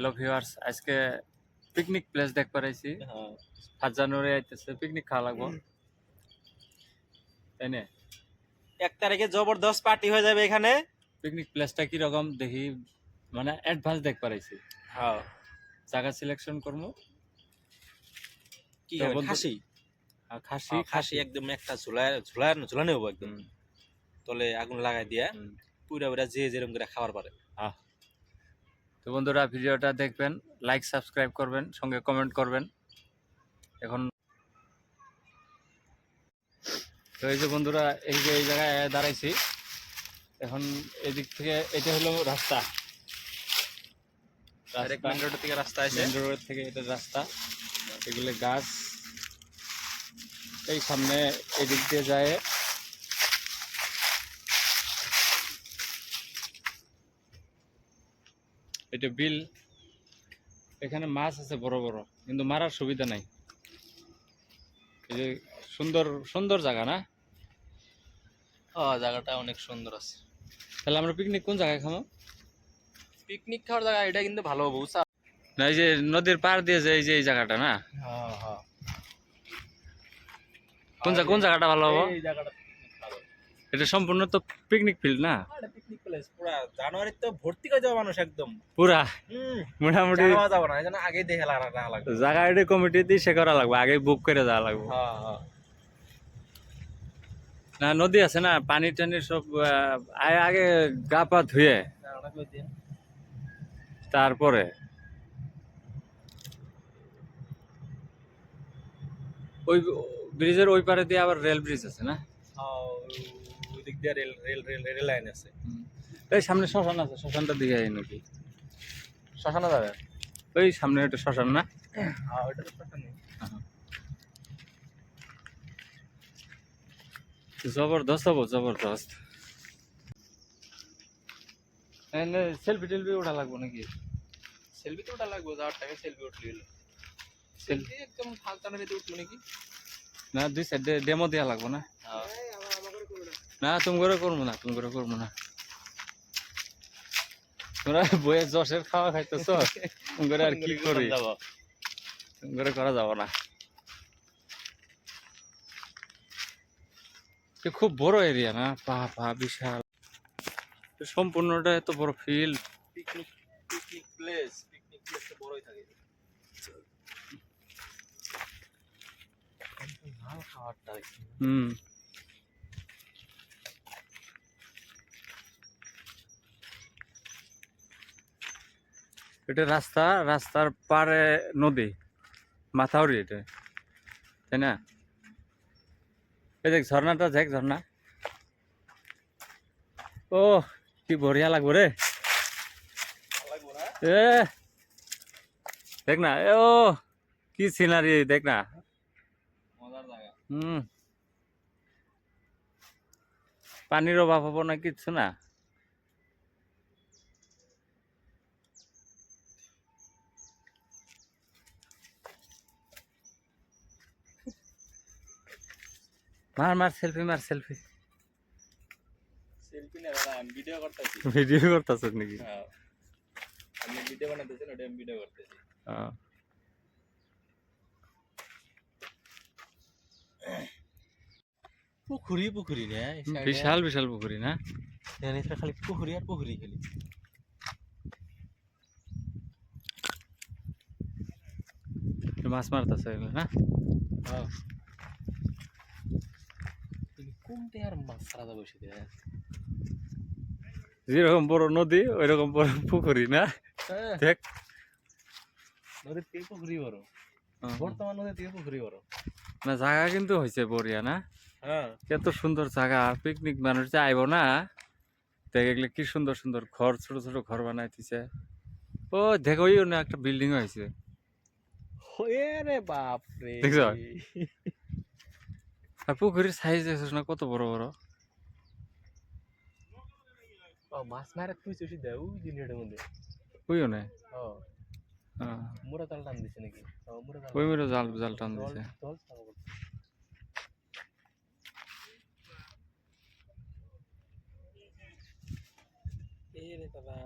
Hello viewers আজকে picnic place দেখ পারাইছি। হ্যাঁ। ফার্স্ট জানুয়ারি আইতেছে পিকনিক খাওয়া লাগবো। তাই না? এক তারিখে জবরদস্ত পার্টি হয়ে যাবে এখানে। পিকনিক প্লেসটা কি রকম দেখি মানে অ্যাডভান্স দেখ পারাইছি। হ্যাঁ। জায়গা সিলেকশন করব। কি হবে? খাসি? আর খাসি হ্যাঁ, খাসি একদম একটা ঝুলায় ঝুলায় ঝুলানো হব একদম। তলে আগুন লাগাই দিয়া। পুরা পুরা যে যেরকম করে খাবার পারে। আহ। তো বন্ধুরা ভিডিওটা দেখবেন লাইক সাবস্ক্রাইব করবেন সঙ্গে কমেন্ট করবেন। এখন তো এই যে বন্ধুরা এই যে এই জায়গায় দাঁড়াইছি এখন এদিক থেকে এটা হলো রাস্তা। রোড থেকে রাস্তা আছে। রোড থেকে এটা রাস্তা। এগুলো গাছ। এই সামনে এদিক দিয়ে যায় এটা বিল এখানে মাছ আছে বড় বড় কিন্তু মারার সুবিধা নাই। এই যে সুন্দর সুন্দর জায়গা না? হ্যাঁ জায়গাটা অনেক সুন্দর আছে। তাহলে আমরা পিকনিক কোন জায়গায় খাব পিকনিক খাওয়ার জায়গা এটা কিন্তু ভালো হবে বুঝছা? না এই যে নদীর পার দিয়ে যে এই যে এই জায়গাটা না? হ্যাঁ হ্যাঁ। কোন জায়গা কোন জায়গাটা ভালো হবে? এই জায়গাটা এটা সম্পূর্ণ তো পিকনিক ফিল্ড না? পিকনিক প্লেস পুরা জানুয়ারি তো ভর্তি করে যাবে মানুষ একদম। পুরা মোটামুটি যাওয়া যাবে না এই জন্য আগেই দেখে লাগা লাগবে। জায়গা এটা কমিটি দিয়ে সে করা লাগবে আগে বুক করে যাওয়া লাগবে। হ্যাঁ হ্যাঁ না নদী আছে না পানি টানি সব আগে- গা পা ধুয়ে। জায়গাটা তারপরে? ওই ব্রিজের ওই পারে দিয়ে আবার রেল ব্রিজ আছে না? হ্যাঁ ওই দিক দিয়ে rail rail rail rail line আছে। এই সামনে শ্মশান আছে শ্মশানটা দিকে এই নাকি? শ্মশানে যাবে? ওই সামনে একটা শ্মশান না? হ্যাঁ জবরদস্ত হব জবরদস্ত। সেলফি টেলফি ওঠা লাগবো নাকি? সেলফি তো ওটা লাগবে যাওয়ার টাইমে সেলফি উঠলি হলো। সেলফি একদম ফালতু নিতে উঠল নাকি? না দুই সাইড ডেমো দেওয়া লাগবো না? হ্যাঁ। না তুমি করে করব না তুমি করে করব না। বইয়ের যশের খাওয়া খাইতেছ? আর কি করি করা? যাব? না। খুব বড় এরিয়া না? পা পা বিশাল সম্পূর্ণটা এত বড় field picnic picnic place picnic place তো বড়ই থাকে। হুম। এটা রাস্তা রাস্তার পারে নদী মাথাউরি এটা তাই না? এই দেখ ঝর্ণাটা দেখ ঝর্ণা। ও কি বঢ়িয়া লাগবো রে। এ দেখ না এ ও কি সিনারি দেখ না। হুম। পানির অভাব হব না কিচ্ছু না। মার মার সেলফি মার সেলফি সেলফি না দাদা আমি ভিডিও করতেছি। ভিডিও করতেছ নাকি? হ্যাঁ। আমি ভিডিও বানাতেছি না আমি ভিডিও করতেছি। পুকুরি পুকুরি রে বিশাল বিশাল পুকুরি না? এখানে খালি পুকুরি আর পুকুরি খালি। মাছ মারতেছে না? হ্যাঁ। আর মাছ যেরকম বড় নদী ওই রকম বড় পুকুরি না? হ্যাঁ। দেখ। নদীর থেকে পুকুরি বড়। বর্তমান নদীর থেকে পুকুরি বড়। না জায়গা কিন্তু হয়েছে বড়িয়া না? হ্যাঁ। এত সুন্দর জায়গা পিকনিক মানুষ যে আইব না? দেখ এগুলো কি সুন্দর সুন্দর ঘর ছোট ছোট ঘর বানাইতেছে। ও দেখো ওই না একটা বিল্ডিং হয়েছে রে বাপ রে দেখছ? আর পুকুরের সাইজ দেখছিস না কত বড় বড়? মাছ মারা তুই চুষি দে ওই জিনিসটার মধ্যে। ওইও না মুরা তাল টান দিছে নাকি? ওই মেরে জাল জাল টান দিছে। জল ছাড়া বলতে। এ রে বাবা